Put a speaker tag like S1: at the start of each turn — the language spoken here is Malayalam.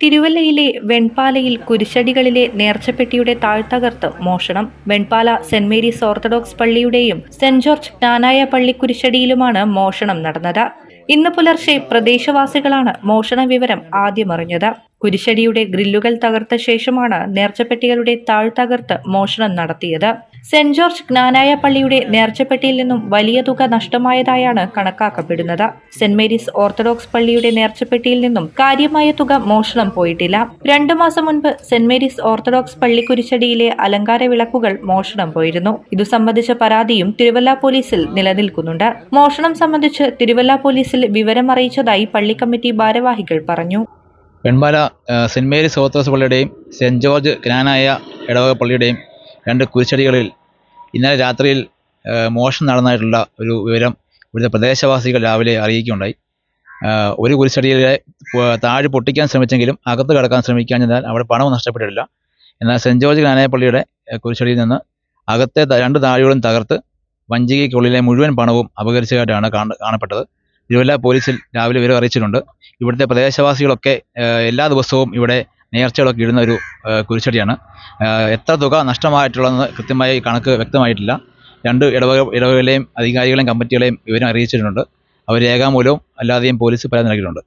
S1: തിരുവല്ലയിലെ വെൺപാലയിൽ കുരിശടികളിലെ നേർച്ചപ്പെട്ടിയുടെ താഴ്ത്തകർത്ത് മോഷണം. വെൺപാല സെന്റ് മേരീസ് ഓർത്തഡോക്സ് പള്ളിയുടെയും സെന്റ് ജോർജ് ജ്ഞാനായ പള്ളി കുരിശടിയിലുമാണ് മോഷണം നടന്നത്. ഇന്ന് പുലർച്ചെ പ്രദേശവാസികളാണ് മോഷണ വിവരം ആദ്യമറിഞ്ഞത് കുരിശടിയുടെ ഗ്രില്ലുകൾ തകർത്ത ശേഷമാണ് നേർച്ചപ്പെട്ടികളുടെ താഴ്ത്തകർത്ത് മോഷണം നടത്തിയത്. സെന്റ് ജോർജ് ജ്ഞാനായ പള്ളിയുടെ നേർച്ചപ്പെട്ടിയിൽ നിന്നും വലിയ തുക നഷ്ടമായതായാണ് കണക്കാക്കപ്പെടുന്നത്. സെന്റ് മേരീസ് ഓർത്തഡോക്സ് പള്ളിയുടെ നേർച്ചപ്പെട്ടിയിൽ നിന്നും കാര്യമായ തുക മോഷണം പോയിട്ടില്ല. രണ്ടു മാസം മുൻപ് സെന്റ് മേരീസ് ഓർത്തഡോക്സ് പള്ളി കുരിശടിയിലെ അലങ്കാര വിളക്കുകൾ മോഷണം പോയിരുന്നു. ഇതു സംബന്ധിച്ച പരാതിയും തിരുവല്ല പോലീസിൽ നിലനിൽക്കുന്നുണ്ട്. മോഷണം സംബന്ധിച്ച് തിരുവല്ല പോലീസിൽ വിവരം അറിയിച്ചതായി പള്ളി കമ്മിറ്റി ഭാരവാഹികൾ പറഞ്ഞു.
S2: പെൺമല സെന്റ് മേരീസ് ഓർത്തഡോക്സ് പള്ളിയുടെയും സെന്റ് ജോർജ് ജ്ഞാനായ ഇടവക പള്ളിയുടെയും രണ്ട് കുരിശടികളിൽ ഇന്നലെ രാത്രിയിൽ മോഷണം നടന്നതായിട്ടുള്ള ഒരു വിവരം ഇവിടുത്തെ പ്രദേശവാസികൾ രാവിലെ അറിയിക്കുകയുണ്ടായി. ഒരു കുരിശടിയിലെ താഴെ പൊട്ടിക്കാൻ ശ്രമിച്ചെങ്കിലും അകത്ത് കടക്കാൻ ശ്രമിക്കാഞ്ഞതിനാൽ അവിടെ പണവും നഷ്ടപ്പെട്ടിട്ടില്ല. എന്നാൽ സെന്റ് ജോർജ് ജ്ഞാനായ പള്ളിയുടെ കുരിശടിയിൽ നിന്ന് അകത്തെ രണ്ട് താഴികളും തകർത്ത് വഞ്ചികയ്ക്കുള്ളിലെ മുഴുവൻ പണവും അപകരിച്ചതായിട്ടാണ് കാണ- കാണപ്പെട്ടത്. തിരുവല്ല പോലീസിൽ രാവിലെ വിവരം അറിയിച്ചിട്ടുണ്ട്. ഇവിടുത്തെ പ്രദേശവാസികളൊക്കെ എല്ലാ ദിവസവും ഇവിടെ നേർച്ചകളൊക്കെ ഇടുന്ന ഒരു കുരിശടിയാണ്. എത്ര തുക നഷ്ടമായിട്ടുള്ളതെന്ന് കൃത്യമായി കണക്ക് വ്യക്തമായിട്ടില്ല. രണ്ട് ഇടവക ഇടവകകളെയും അധികാരികളെയും കമ്മിറ്റികളെയും വിവരം അറിയിച്ചിട്ടുണ്ട്. അവർ രേഖാമൂലവും അല്ലാതെയും പോലീസ് പരാതി നൽകിയിട്ടുണ്ട്.